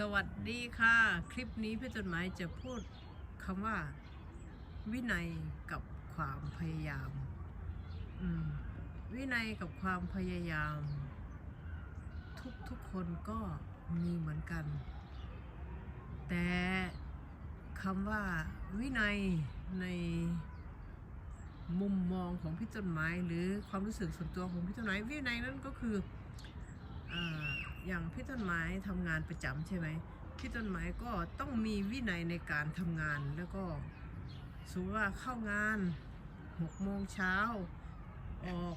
สวัสดีค่ะ คลิปนี้พี่จดหมายจะพูดคำว่า วินัยกับความพยายามมวินัยกับความพยายาม ทุกทุกคนก็มีเหมือนกัน แต่คำว่าวินัยในมุมมองของพี่จดหมายหรือความรู้สึกส่วนตัวของพี่จดหมายวินัยนั่นก็คืออ อย่างพี่ต้นไม้ทำงานประจำใช่ไหมพี่ต้นไม้ก็ต้องมีวินัยในการทำงานแล้วก็สมมติว่าเข้างาน6โมงเช้าออก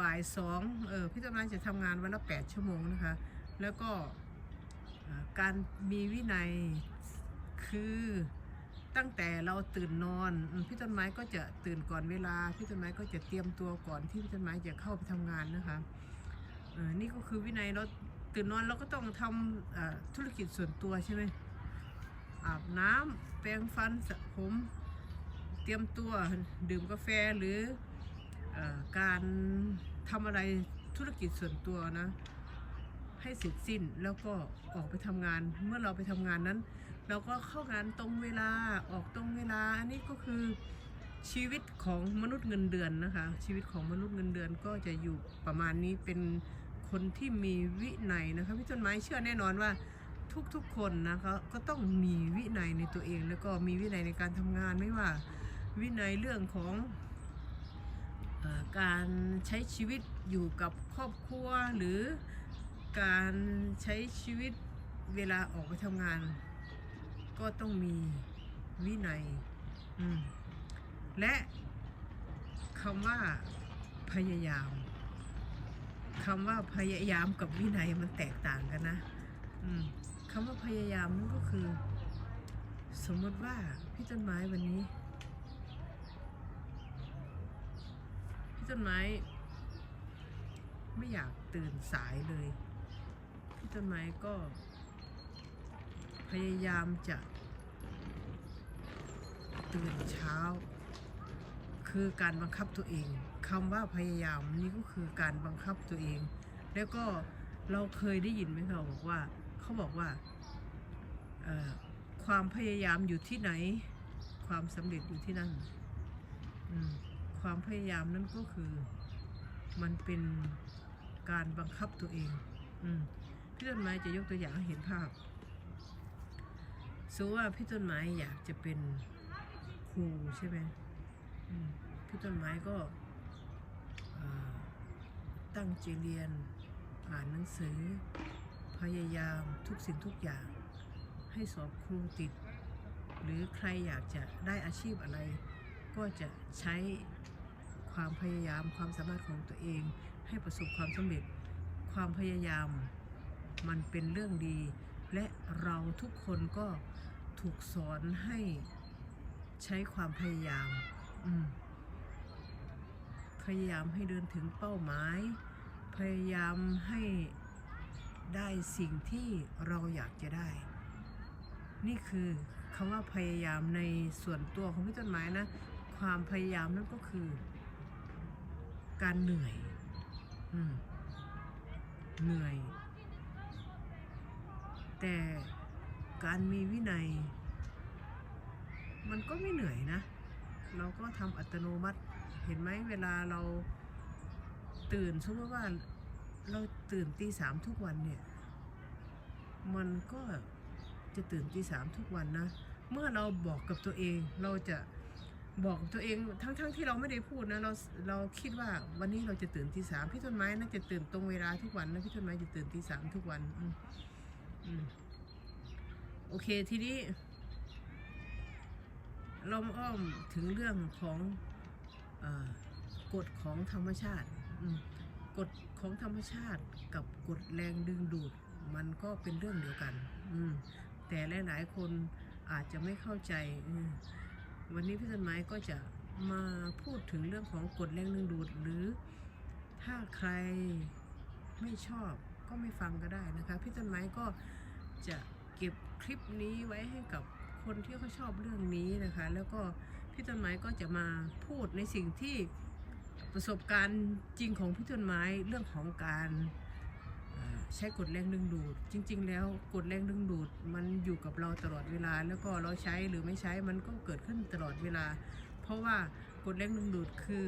บ่ายสองเออพี่ต้นไม้จะทำงานวันละ8ชั่วโมงนะคะ แล้วก็การมีวินัยคือตั้งแต่เราตื่นนอนพี่ต้นไม้ก็จะตื่นก่อนเวลาพี่ต้นไม้ก็จะเตรียมตัวก่อนที่พี่ต้นไม้จะเข้าไปทำงานนะคะ นี่ก็คือวินัยเราตื่นนอนเราก็ต้องทำธุรกิจส่วนตัวใช่ไหมอาบน้ำแปรงฟันสระผมเตรียมตัวดื่มกาแฟหรือออการทำอะไรธุรกิจส่วนตัวนะ ให้เสร็จสิ้นแล้วก็ออกไปทำงานเมื่อเราไปทำงานนั้น เราก็เข้างานตรงเวลาออกตรงเวลาอันนี้ก็คือชีวิตของมนุษย์เงินเดือนนะคะ ชีวิตของมนุษย์เงินเดือนก็จะอยู่ประมาณนี้เป็น คนที่มีวินัยนะคะพี่ต้นไม้เชื่อแน่นอนว่าทุกๆคนนะคะก็ต้องมีวินัยในตัวเอง แล้วก็มีวินัยในการทำงานไม่ว่า วินัยเรื่องของอการใช้ชีวิตอยู่กับครอบครัวหรือการใช้ชีวิตเวลาออกไปทำงาน ก็ต้องมีวินัยและคำว่าพยายาม คำว่าพยายามกับวินัยมันแตกต่างกันนะอืมคำว่าพยายามนั่นก็คือ สมมติว่าพี่ต้นไม้วันนี้ พี่ต้นไม้ ไม่อยากตื่นสายเลย พี่ต้นไม้ก็ พยายามจะ ตื่นเช้า คือการบังคับตัวเอง คำว่าพยายามนี่ก็คือการบังคับตัวเอง แล้วก็เราเคยได้ยินไหมเขาบอกว่าเขาบอกว่าความพยายามอยู่ที่ไหน ความสำเร็จอยู่ที่นั่นความพยายามนั่นก็คือมันเป็นการบังคับตัวเองอพี่ต้นไม้จะยกตัวอย่างเห็นภาพสมมติว่าพี่ต้นไม้อยากจะเป็นครูใช่ไหมมพี่ต้นไม้ก็ ตั้งใจเรียน อ่านหนังสือ พยายามทุกสิ่งทุกอย่าง ให้สอบครูติด หรือใครอยากจะได้อาชีพอะไร ก็จะใช้ความพยายามความสามารถของตัวเอง ให้ประสบความสำเร็จ ความพยายามมันเป็นเรื่องดี และเราทุกคนก็ถูกสอนให้ใช้ความพยายาม อืม พยายามให้เดินถึงเป้าหมาย พยายามให้ได้สิ่งที่เราอยากจะได้ นี่คือคำว่าพยายามในส่วนตัวของพี่ต้นไม้นะ ความพยายามนั่นก็คือ การเหนื่อยอเหนื่อย แต่การมีวินัย มันก็ไม่เหนื่อยนะ เราก็ทำอัตโนมัติ เห็นไหมเวลาเราตื่นสมมติว่าเราตื่นตีสามทุกวันเนี่ย มันก็จะตื่นตีสามทุกวันนะ เมื่อเราบอกกับตัวเองเราจะบอกตัวเองทั้งๆทที่เราไม่ได้พูดนะเราเราคิดว่าวันนี้เราจะตื่นตีสามพี่ต้นไม้น่าจะตื่นตรงเวลาทุกวันนะพี่ต้นไม้จะตื่นตีสามทุกวันอืมโอเคทีนี้เรามอ้อมถึงเรื่องของ กฎของธรรมชาติกฎของธรรมชาติกับกฎแรงดึงดูด มันก็เป็นเรื่องเดียวกัน แต่หลาย ๆ คนอาจจะไม่เข้าใจ วันนี้พี่ต้นไม้ก็จะมาพูดถึงเรื่องของกฎแรงดึงดูด หรือถ้าใครไม่ชอบก็ไม่ฟังก็ได้นะคะ พี่ต้นไม้ก็จะเก็บคลิปนี้ไว้ให้กับคนที่เขาชอบเรื่องนี้นะคะ แล้วก็ พี่ต้นไม้ก็จะมาพูดในสิ่งที่ประสบการณ์จริงของพี่ต้นไม้เรื่องของการใช้กฎแรงดึงดูด จริง ๆ แล้วกฎแรงดึงดูดมันอยู่กับเราตลอดเวลา แล้วก็เราใช้หรือไม่ใช้มันก็เกิดขึ้นตลอดเวลา เพราะว่ากฎแรงดึงดูดคือ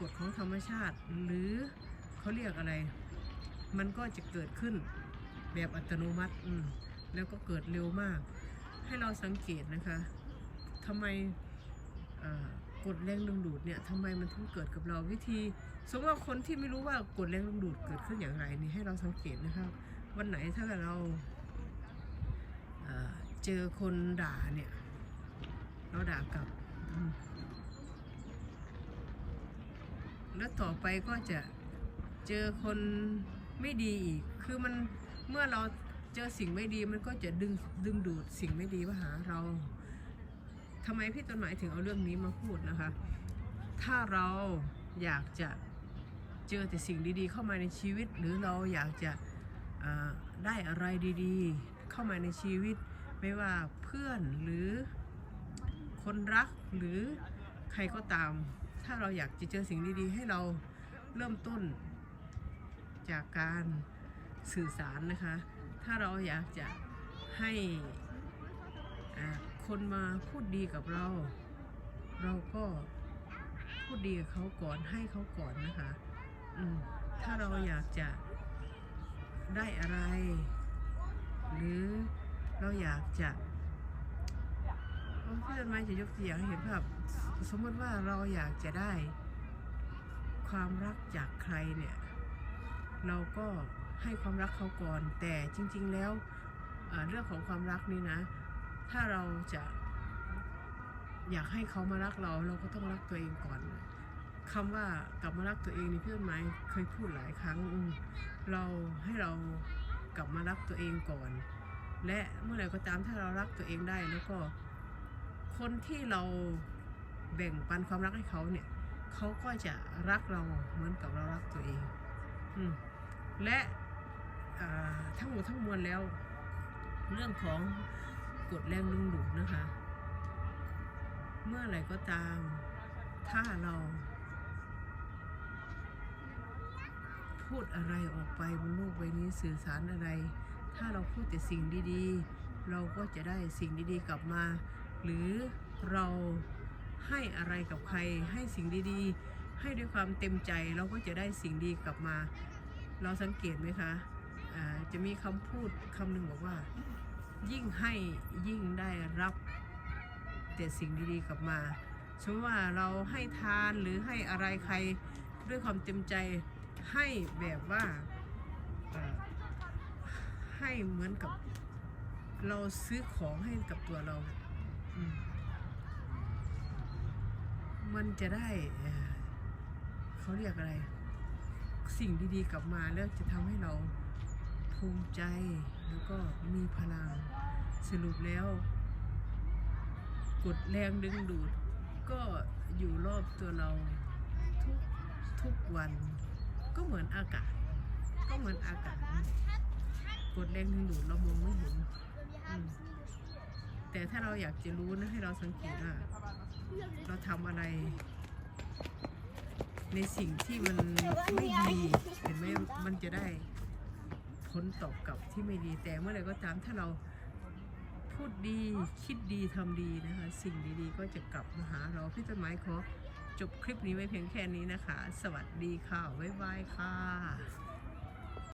กฎของธรรมชาติ หรือเขาเรียกอะไร มันก็จะเกิดขึ้นแบบอัตโนมัติแล้วก็เกิดเร็วมาก ให้เราสังเกตนะคะทำไม กฎแรงดึงดูดเนี่ยทำไมมันถึงเกิดกับเราวิธี สมมติว่าคนที่ไม่รู้ว่ากฎแรงดึงดูดเกิดขึ้นอย่างไรนี่ให้เราสังเกตนะครับวันไหนถ้าเราเจอคนด่าเนี่ยเราด่ากลับ แล้วต่อไปก็จะเจอคนไม่ดีอีก คือมันเมื่อเราเจอสิ่งไม่ดีมันก็จะดึงดึงดูดสิ่งไม่ดีมาหาเรา ทำไมพี่ต้นหมายถึงเอาเรื่องนี้มาพูดนะคะ ถ้าเราอยากจะเจอแต่สิ่งดีๆ เข้ามาในชีวิต หรือเราอยากจะได้อะไรดีๆ เข้ามาในชีวิต ไม่ว่าเพื่อนหรือคนรักหรือใครก็ตาม ถ้าเราอยากจะเจอสิ่งดีๆ ให้เราเริ่มต้นจากการสื่อสารนะคะ ถ้าเราอยากจะให้อ่า คนมาพูดดีกับเรา เราก็พูดดีกับเขาก่อนให้เขาก่อนนะคะ อืมถ้าเราอยากจะได้อะไร หรือเราอยากจะโอ้พี่ต้นไม้จะยกตัวอย่างให้เห็นภาพสมมติว่าเราอยากจะได้ความรักจากใครเนี่ย เราก็ให้ความรักเขาก่อน แต่จริง ๆ แล้วเรื่องของความรักนี่นะ ถ้าเราจะอยากให้เขามารักเราเราก็ต้องรักตัวเองก่อนคำว่ากลับมารักตัวเองนี่เพี่ต้นไหมเคยพูดหลายครั้งเราให้เรากลับมารักตัวเองก่อน และเมื่อไหร่ก็ตามถ้าเรารักตัวเองได้แล้วก็ คนที่เราแบ่งปันความรักให้เขาเนี่ยเขาก็จะรักเราเหมือนกับเรารักตัวเองอและทั้งหมดทั้งมวลแล้ว เรื่องของ กฎแรงดึงดูดนะคะ เมื่อไหร่ก็ตาม ถ้าเรา พูดอะไรออกไปบนโลกใบนี้สื่อสารอะไร ถ้าเราพูดแต่สิ่งดีๆ เราก็จะได้สิ่งดีๆกลับมา หรือเราให้อะไรกับใครให้สิ่งดีๆ ให้ด้วยความเต็มใจเราก็จะได้สิ่งดีกลับมา เราสังเกตไหมคะอ่าจะมีคำพูดคำหนึ่งบอกว่า ยิ่งให้ยิ่งได้รับแต่สิ่งดีๆกลับมาสมมติว่าเราให้ทานหรือให้อะไรใครด้วยความเต็มใจให้แบบว่าให้เหมือนกับเราซื้อของให้กับตัวเรา มันจะได้เขาเรียกอะไร สิ่งดีๆกลับมาแล้วจะทำให้เรา ภูมิใจแล้วก็มีพลัง สรุปแล้ว กดแรงดึงดูด ก็อยู่รอบตัวเราทุกทุกวัน ก็เหมือนอากาศ ก็เหมือนอากาศ กดแรงดึงดูดเรามองไม่เห็นแต่ถ้าเราอยากจะรู้นะให้เราสังเกตว่าเราทำอะไร ในสิ่งที่มันไม่ดีเห็นไหมมันจะได้ ผลตอบกลับที่ไม่ดีแต่เมื่อไรก็ตามถ้าเราพูดดีคิดดีทำดีนะคะ สิ่งดีๆ ก็จะกลับมาหาเราพี่ต้นไม้ขอจบคลิปนี้ไว้เพียงแค่นี้นะคะ สวัสดีค่ะ บ๊ายบายค่ะ